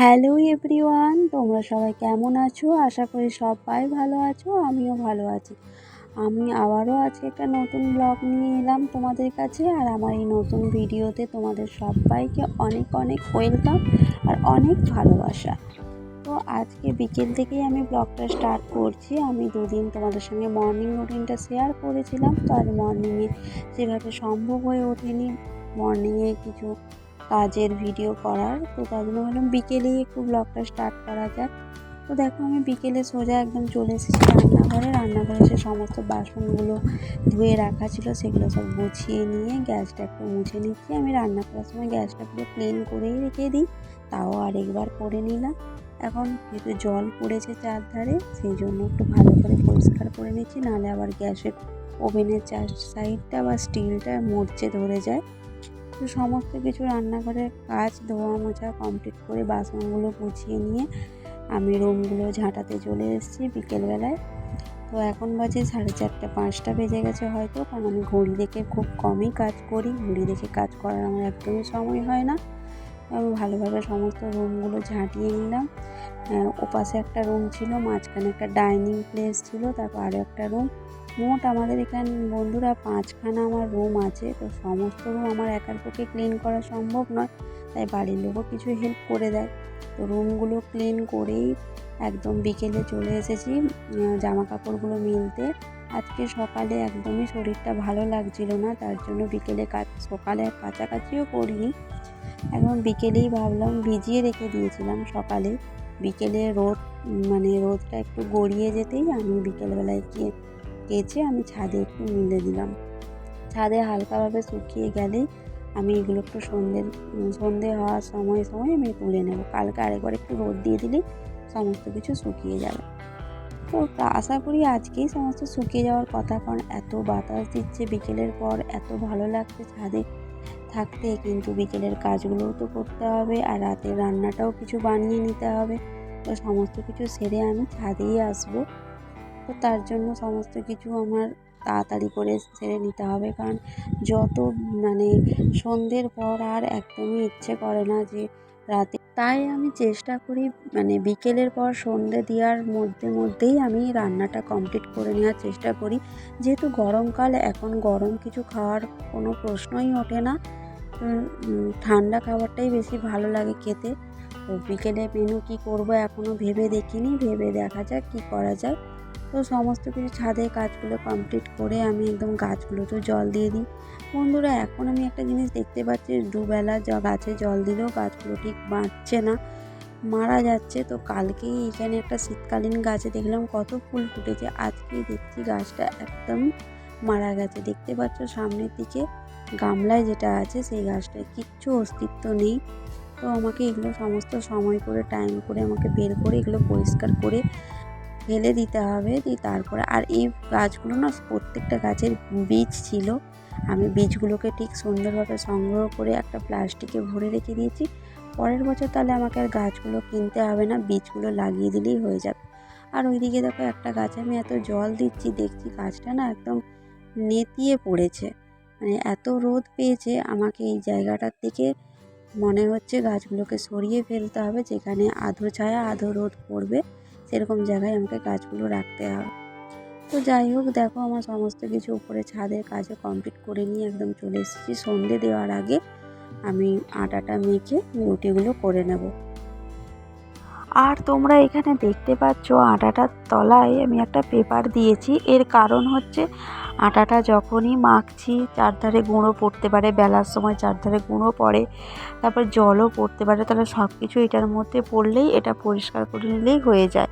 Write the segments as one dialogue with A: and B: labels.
A: Hello everyone তোমরা সবাই কেমন আছো? আশা করি সবাই ভালো আছো, আমিও ভালো আছি। আমি আবারও আজকে একটা নতুন ব্লগ নিয়ে এলাম তোমাদের কাছে, আর আমার এই নতুন ভিডিওতে তোমাদের সবাইকে অনেক অনেক ওয়েলকাম আর অনেক ভালোবাসা। তো আজকে বিকেল থেকেই আমি ব্লগটা স্টার্ট করছি। আমি দুদিন তোমাদের সঙ্গে মর্নিং রুটিনটা শেয়ার করেছিলাম। তো আজ মর্নিংয়ে যেভাবে সম্ভব হয়ে ওঠেনি। মর্নিংয়ে কিছু কাজের ভিডিও করার। তো তার জন্য ভাবলাম বিকেলেই একটু ব্লগটা স্টার্ট করা যাক। তো দেখো আমি বিকেলে সোজা একদম চলে এসেছি রান্নাঘরে। রান্নাঘরে সে সমস্ত বাসনগুলো ধুয়ে রাখা ছিল, সেগুলো সব গুছিয়ে নিয়ে গ্যাসটা একটু মুছে নিচ্ছি। আমি রান্না করার সময় গ্যাসটা পুরো ক্লিন করেই রেখে দিই, তাও আরেকবার করে নিলাম। এখন যেহেতু জল পড়েছে চারধারে, সেই জন্য একটু ভালো করে পরিষ্কার করে নিচ্ছি। নাহলে আবার গ্যাসের ওভেনের চার সাইডটা বা স্টিলটা মরচে ধরে যায়। তো সমস্ত কিছু রান্নাঘরের কাজ, ধোয়া মোছা কমপ্লিট করে বাসনগুলো গুছিয়ে নিয়ে আমি রুমগুলো ঝাঁটাতে চলে এসেছি বিকেলবেলায়। তো এখন বাজে সাড়ে চারটে, পাঁচটা বেজে গেছে হয়তো, কারণ আমি ঘড়ি দেখে খুব কমই কাজ করি, ঘড়ি দেখে কাজ করার আমার একদমই সময় হয় না। আমি ভালোভাবে সমস্ত রুমগুলো ঝাঁটিয়ে নিলাম। ওপাশে একটা রুম ছিল, মাঝখানে একটা ডাইনিং প্লেস ছিল, তারপর আরও একটা রুম মোট আমাদের এখানে বন্ধুরা পাঁচখানা আমার রুম আছে, তো সমস্ত রুম আমার একার পক্ষে ক্লিন করা সম্ভব নয়, তাই বাড়ির লোকও কিছু হেল্প করে দেয়। তো রুমগুলো ক্লিন করেই একদম বিকেলে চলে এসেছি জামা কাপড়গুলো মিলতে। আজকে সকালে একদমই শরীরটা ভালো লাগছিল না, তার জন্য বিকেলে কাজ সকালে কাছাকাছিও করিনি। এখন বিকেলেই ভাবলাম ভিজিয়ে রেখে দিয়েছিলাম সকালে। বিকেলে রোদ মানে রোদটা একটু গড়িয়ে যেতেই আমি বিকেলবেলায় গিয়ে কেচে আমি ছাদে একটু মিলে দিলাম। ছাদে হালকাভাবে শুকিয়ে গেলেই আমি এগুলো একটু সন্ধে সন্ধে হওয়ার সময় সময় আমি তুলে নেব। কালকে আরেকবার একটু রোদ দিয়ে দিলেই সমস্ত কিছু শুকিয়ে যাবে। তো আশা করি আজকেই সমস্ত শুকিয়ে যাওয়ার কথা, কারণ এত বাতাস দিচ্ছে বিকেলের পর, এত ভালো লাগছে ছাদে থাকতে। কিন্তু বিকেলের কাজগুলোও তো করতে হবে, আর রাতের রান্নাটাও কিছু বানিয়ে নিতে হবে। তো সমস্ত কিছু সেরে আমি ছাদেই আসব। তো তার জন্য সমস্ত কিছু আমার তাড়াতাড়ি করে সেরে নিতে হবে। কারণ যত মানে সন্ধ্যের পর আর একদমই ইচ্ছে করে না যে রাতে। তাই আমি চেষ্টা করি মানে বিকেলের পর সন্ধে দেওয়ার মধ্যে মধ্যেই আমি রান্নাটা কমপ্লিট করে নেওয়ার চেষ্টা করি। যেহেতু গরমকাল, এখন গরম কিছু খাওয়ার কোনো প্রশ্নই ওঠে না। ঠান্ডা খাবারটাই বেশি ভালো লাগে খেতে। বিকেলে মেনু কী করব এখনও ভেবে দেখিনি, ভেবে দেখা যাক কী করা যায়। তো সমস্ত কিছু ছাদে কাজগুলো কমপ্লিট করে আমি একদম গাছগুলোতেও জল দিয়ে দিই। বন্ধুরা, এখন আমি একটা জিনিস দেখতে পাচ্ছি, দুবেলা যা গাছে জল দিলেও গাছগুলো ঠিক বাঁচছে না, মারা যাচ্ছে। তো কালকেই এখানে একটা শীতকালীন গাছে দেখলাম কত ফুল ফুটেছে, আজকেই দেখছি গাছটা একদম মারা গেছে। দেখতে পাচ্ছ সামনের দিকে গামলায় যেটা আছে, সেই গাছটায় কিচ্ছু অস্তিত্ব নেই। তো আমাকে এগুলো সমস্ত সময় করে টাইম করে আমাকে বের করে এগুলো পরিষ্কার করে ফেলে দিতে হবে। দিয়ে তারপরে আর এই গাছগুলো না প্রত্যেকটা গাছের বীজ ছিল। আমি বীজগুলোকে ঠিক সুন্দরভাবে সংগ্রহ করে একটা প্লাস্টিকে ভরে রেখে দিয়েছি। পরের বছর তাহলে আমাকে আর গাছগুলো কিনতে হবে না, বীজগুলো লাগিয়ে দিলেই হয়ে যাবে। আর ওইদিকে দেখো একটা গাছে আমি এত জল দিচ্ছি, দেখছি গাছটা না একদম নেতিয়ে পড়েছে। মানে এত রোদ পেয়েছে আমাকে এই জায়গাটার থেকে। মনে হচ্ছে গাছগুলোকে সরিয়ে ফেলতে হবে, যেখানে আধো ছায়া, আধো রোদ পড়বে, সেরকম জায়গায় আমাকে গাছগুলো রাখতে হবে। তো যাই হোক, দেখো আমার সমস্ত কিছু উপরে ছাদের কাজও কমপ্লিট করে নিয়ে একদম চলে এসেছি। সন্ধে দেওয়ার আগে আমি আটাটা মেখে রুটিগুলো করে নেব। আর তোমরা এখানে দেখতে পাচ্ছ আটাটার তলায় আমি একটা পেপার দিয়েছি। এর কারণ হচ্ছে আটাটা যখনই মাখছি, চারধারে গুঁড়ো পড়তে পারে, বেলার সময় চারধারে গুঁড়ো পড়ে, তারপর জলও পড়তে পারে, তাহলে সব কিছু এটার মধ্যে পড়লেই এটা পরিষ্কার করে নিলেই হয়ে যায়।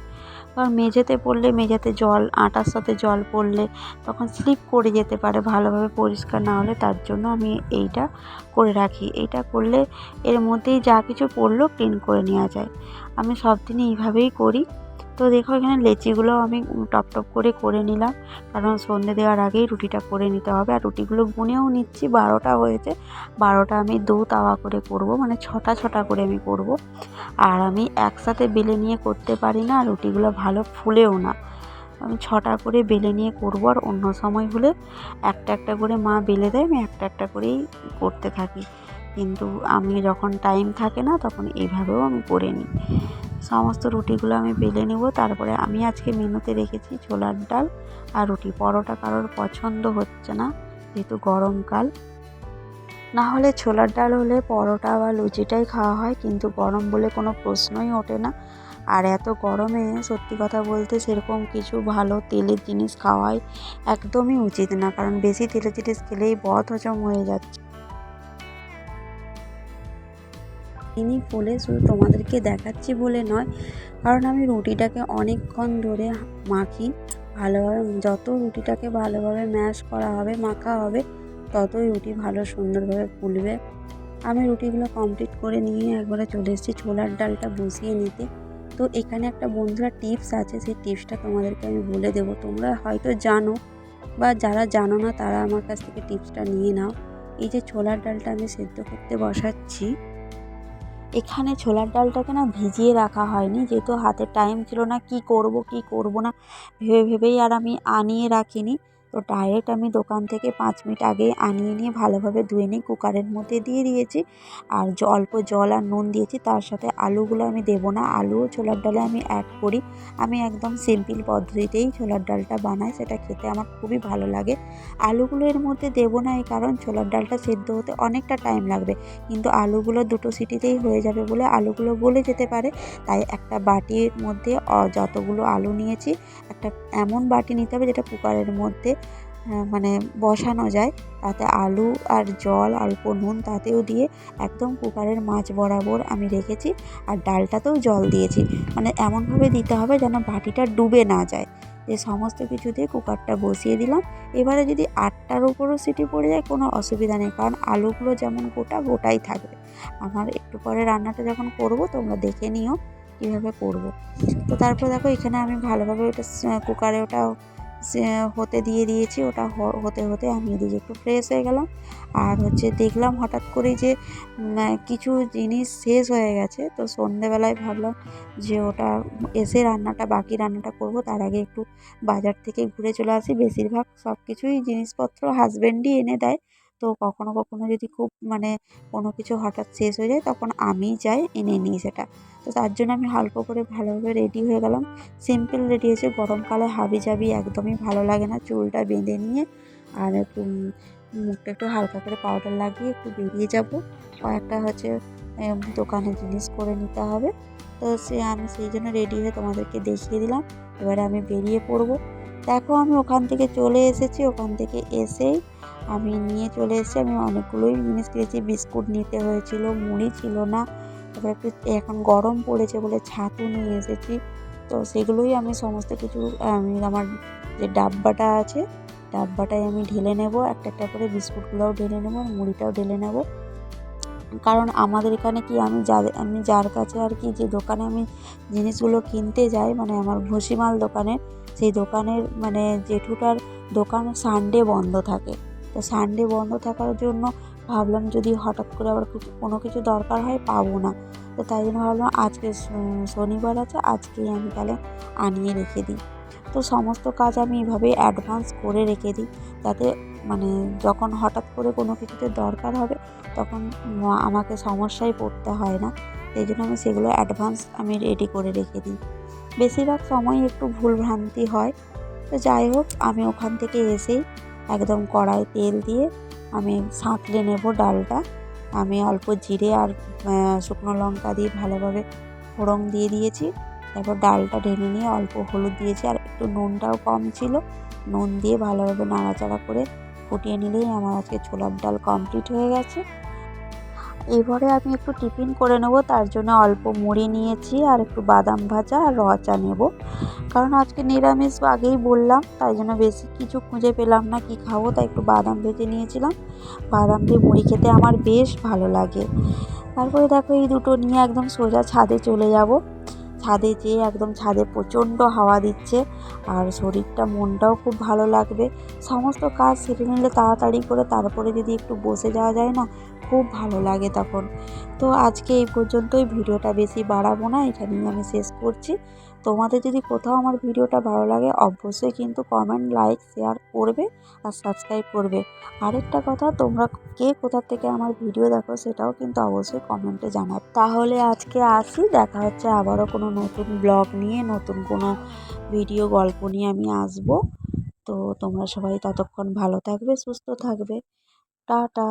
A: কারণ মেঝেতে পড়লে মেঝেতে জল, আটার সাথে জল পড়লে তখন স্লিপ করে যেতে পারে ভালোভাবে পরিষ্কার না হলে, তার জন্য আমি এইটা করে রাখি। এইটা করলে এর মধ্যেই যা কিছু পড়ল ক্লিন করে নেওয়া যায়। আমি সব দিনই এইভাবেই করি। তো দেখো এখানে লেচিগুলো আমি টপ টপ করে করে নিলাম। কারণ সন্ধে দেওয়ার আগেই রুটিটা করে নিতে হবে। আর রুটিগুলো বুনেও নিচ্ছি, বারোটা হয়েছে। বারোটা আমি দু তাওয়া করে করব মানে ছটা ছটা করে আমি করব। আর আমি একসাথে বেলে নিয়ে করতে পারি না, আর রুটিগুলো ভালো ফুলেও না। আমি ছটা করে বেলে নিয়ে করব, আর অন্য সময় হলে একটা একটা করে মা বেলে দেয়, আমি একটা একটা করেই করতে থাকি। কিন্তু আমি যখন টাইম থাকে না, তখন এইভাবেও আমি করে নিই। সমস্ত রুটিগুলো আমি বেলে নেব। তারপরে আমি আজকে মেনুতে রেখেছি ছোলার ডাল আর রুটি। পরোটা কারোর পছন্দ হচ্ছে না, যেহেতু গরমকাল না হলে ছোলার ডাল হলে পরোটা বা লুচিটাই খাওয়া হয়, কিন্তু গরম বলে কোনো প্রশ্নই ওঠে না। আর এত গরমে সত্যি কথা বলতে সেরকম কিছু ভালো তেলের জিনিস খাওয়াই একদমই উচিত না, কারণ বেশি তেলের জিনিস খেলেই বদ হজম হয়ে যাচ্ছে। চিনি ফলে শুধু তোমাদেরকে দেখাচ্ছি বলে নয়, কারণ আমি রুটিটাকে অনেকক্ষণ ধরে মাখি। ভালোভাবে, যত রুটিটাকে ভালোভাবে ম্যাশ করা হবে, মাখা হবে, ততই রুটি ভালো সুন্দরভাবে ফুলবে। আমি রুটিগুলো কমপ্লিট করে নিয়ে একবারে চলে এসেছি ছোলার ডালটা বসিয়ে নিতে। তো এখানে একটা বন্ধুরা টিপস আছে, সেই টিপসটা তোমাদেরকে আমি বলে দেবো। তোমরা হয়তো জানো, বা যারা জানো না, তারা আমার কাছ থেকে টিপসটা নিয়ে নাও। এই যে ছোলার ডালটা আমি সেদ্ধ করতে বসাচ্ছি এখানে ছোলার ডালটাকে না ভিজিয়ে রাখা হয়নি, যেহেতু হাতে টাইম ছিল না, কি করব কি করব না, ভেবে ভেবেই আর আমি আনিয়ে রাখিনি। তো ডাইরেক্ট আমি দোকান থেকে পাঁচ মিনিট আগে আনিয়ে নিয়ে ভালোভাবে ধুয়ে নিই কুকারের মধ্যে দিয়ে দিয়েছি। আর অল্প জল আর নুন দিয়েছি, তার সাথে আলুগুলো আমি দেবো না। আলুও ছোলার ডালে আমি অ্যাড করি। আমি একদম সিম্পল পদ্ধতিতেই ছোলার ডালটা বানাই, সেটা খেতে আমার খুবই ভালো লাগে। আলুগুলো এর মধ্যে দেবো না এই কারণ ছোলার ডালটা সেদ্ধ হতে অনেকটা টাইম লাগবে। কিন্তু আলুগুলো দুটো সিটিতেই হয়ে যাবে বলে আলুগুলো বলে যেতে পারে। তাই একটা বাটির মধ্যে যতগুলো আলু নিয়েছি, একটা এমন বাটি নিতে হবে যেটা কুকারের মধ্যে মানে বসানো যায়। তাতে আলু আর জল, অল্প নুন তাতেও দিয়ে একদম কুকারের মাছ বরাবর আমি রেখেছি আর ডালটাতেও জল দিয়েছি। মানে এমনভাবে দিতে হবে যেন বাটিটা ডুবে না যায়। যে সমস্ত কিছু দিয়ে কুকারটা বসিয়ে দিলাম। এবারে যদি আটটার উপরও সিটি পড়ে যায় কোনো অসুবিধা নেই, কারণ আলুগুলো যেমন গোটা গোটাই থাকবে। আমার একটু পরে রান্নাটা যখন করব, তোমরা দেখে নিও কীভাবে করব। তো তারপর দেখো এখানে আমি ভালোভাবে ওটা কুকারে ওটা হতে দিয়ে দিয়েছি, ওটা হতে হতে আমি এদিকে একটু ফ্রেশ হয়ে গেলাম। আর হচ্ছে দেখলাম হঠাৎ করে যে কিছু জিনিস শেষ হয়ে গেছে। তো সন্ধেবেলায় ভাবলাম যে, ওটা এসে রান্নাটা, বাকি রান্নাটা করব। তার আগে একটু বাজার থেকে ঘুরে চলে আসি। বেশিরভাগ সব কিছুই জিনিসপত্র হাজব্যান্ডই এনে দেয়। তো কখনো কখনো যদি খুব মানে কোনো কিছু হঠাৎ শেষ হয়ে যায়, তখন আমি যাই এনে নিই সেটা। তো তার জন্য আমি হালকা করে ভালোভাবে রেডি হয়ে গেলাম। সিম্পল রেডি হয়েছে। গরমকালে হাবি জাবি একদমই ভালো লাগে না। চুলটা বেঁধে নিয়ে আর একটু মুখটা একটু হালকা করে পাউডার লাগিয়ে একটু বেরিয়ে যাব। কয়েকটা হচ্ছে দোকানে জিনিস করে নিতে হবে। তো সে, আমি সেই জন্য রেডি হয়ে তোমাদেরকে দেখিয়ে দিলাম। এবারে আমি বেরিয়ে পড়ব। দেখো আমি ওখান থেকে চলে এসেছি। ওখান থেকে এসেই আমি নিয়ে চলে এসেছি আমি অনেকগুলোই জিনিস কিনেছি বিস্কুট নিতে হয়েছিল, মুড়ি ছিল না। তারপর একটু এখন গরম পড়েছে বলে ছাতু নিয়ে এসেছি। তো সেগুলোই আমি সমস্ত কিছু, আমি আমার যে ডাব্বাটা আছে ডাব্বাটায় আমি ঢেলে নেব। একটা একটা করে বিস্কুটগুলোও ঢেলে নেব, মুড়িটাও ঢেলে নেব। কারণ আমাদের এখানে কি, আমি যাদের আমি যার কাছে আর কি যে দোকানে আমি জিনিসগুলো কিনতে যাই মানে আমার ভুসিমাল দোকানে, সেই দোকানের মানে জেঠুটার দোকান সানডে বন্ধ থাকে। তো সানডে বন্ধ থাকার জন্য ভাবলাম যদি হঠাৎ করে আবার কিছু কোনো কিছু দরকার হয় পাবো না। তো তাই জন্য ভাবলাম আজকে শনিবার আছে, আজকেই আমি তাহলে আনিয়ে রেখে দিই। তো সমস্ত কাজ আমি এভাবেই অ্যাডভান্স করে রেখে দিই যাতে মানে যখন হঠাৎ করে কোনো কিছুতে দরকার হবে তখন আমাকে সমস্যায় পড়তে হয় না। সেই জন্য আমি সেগুলো অ্যাডভান্স আমি রেডি করে রেখে দিই। বেশিরভাগ সময় একটু ভুলভ্রান্তি হয়। তো যাই হোক, আমি ওখান থেকে এসেই একদম কড়াই তেল দিয়ে আমি সাঁতলে নেব ডালটা। আমি অল্প জিরে আর শুকনো লঙ্কা দিয়ে ভালোভাবে ফোড়ন দিয়ে দিয়েছি। তারপর ডালটা ঢেলে নিয়ে অল্প হলুদ দিয়েছি আর একটু নুনটাও কম ছিল। নুন দিয়ে ভালোভাবে নাড়াচাড়া করে ফুটিয়ে নিলেই আমার আজকে ছোলার ডাল কমপ্লিট হয়ে গেছে। এবারে আমি একটু টিফিন করে নেব, তার জন্য অল্প মুড়ি নিয়েছি আর একটু বাদাম ভাজা আর রচা নেব। কারণ আজকে নিরামিষ আগেই বললাম, তাই জন্য বেশি কিছু খুঁজে পেলাম না কি খাব, তাই একটু বাদাম ভেজে নিয়েছিলাম। বাদাম দিয়ে মুড়ি খেতে আমার বেশ ভালো লাগে। তারপরে দেখো এই দুটো নিয়ে একদম সোজা ছাদে চলে যাব। ছাদে যেয়ে একদম ছাদে প্রচণ্ড হাওয়া দিচ্ছে আর শরীরটা, মনটাও খুব ভালো লাগবে। সমস্ত কাজ সেরে নিলে তাড়াতাড়ি করে তারপরে যদি একটু বসে যাওয়া যায় না, খুব ভালো লাগে তখন। তো আজকে এই পর্যন্তই, ভিডিওটা বেশি বাড়াবো না এখানেই আমি শেষ করছি। তোমাদের যদি কোথাও আমার ভিডিওটা ভালো লাগে, অবশ্যই কিন্তু কমেন্ট লাইক শেয়ার করবে আর সাবস্ক্রাইব করবে। আরেকটা কথা, তোমরা কে কোথা থেকে আমার ভিডিও দেখো সেটাও কিন্তু অবশ্যই কমেন্টে জানাবে। তাহলে আজকে আসি, দেখা হচ্ছে আবারও কোনো নতুন ব্লগ নিয়ে, নতুন কোনো ভিডিও গল্প নিয়ে আমি আসব। তো তোমরা সবাই ততক্ষণ ভালো থাকবে, সুস্থ থাকবে। টাটা।